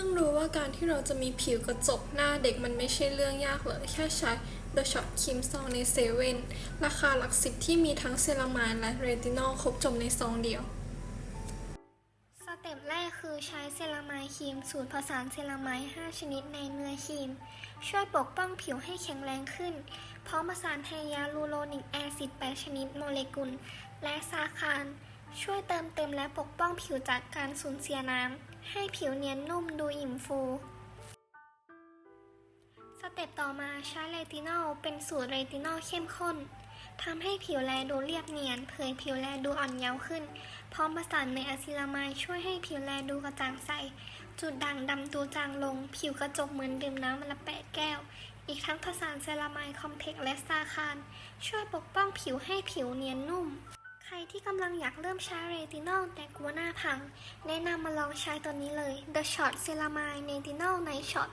พิ่งรู้ว่าการที่เราจะมีผิวกระจกหน้าเด็กมันไม่ใช่เรื่องยากเลย แค่ใช้ The Shot ครีมซองในเซเว่นราคาหลักสิบที่มีทั้งเซรามายและเรตินอลครบจบในซองเดียว สเต็ปแรกคือใช้เซรามายครีมสูตรผสานเซรามาย5 ชนิดในเนื้อครีม ช่วยปกป้องผิวให้แข็งแรงขึ้นพร้อมผสานไฮยาลูโรนิกแอซิด8ชนิดโมเลกุล และซาคาน ช่วยเติมเต็มและปกป้องผิวจากการสูญเสียน้ำ ให้ผิวเนียนนุ่มดูอิ่มฟู สเต็ปต่อมาใช้เรตินอลเป็นสูตรเรตินอลเข้มข้นทำให้ผิวแลดูเรียบเนียน เผยผิวแลดูอ่อนเยาว์ขึ้น พร้อมผสานในอะซิลามายช่วยให้ผิวแลดูกระจ่างใส จุดด่างดำตูจางลง ผิวกระจกเหมือนดื่มน้ำวันละแปดแก้ว อีกทั้งผสานเซรามายคอมเพล็กซ์และซาคานช่วยปกป้องผิวให้ผิวเนียนนุ่ม ที่กำลังอยากเริ่มใช้เรตินอลแต่กลัวหน้าพัง แนะนำมาลองใช้ตัวนี้เลย The Shot Ceramide Retinol Night Shot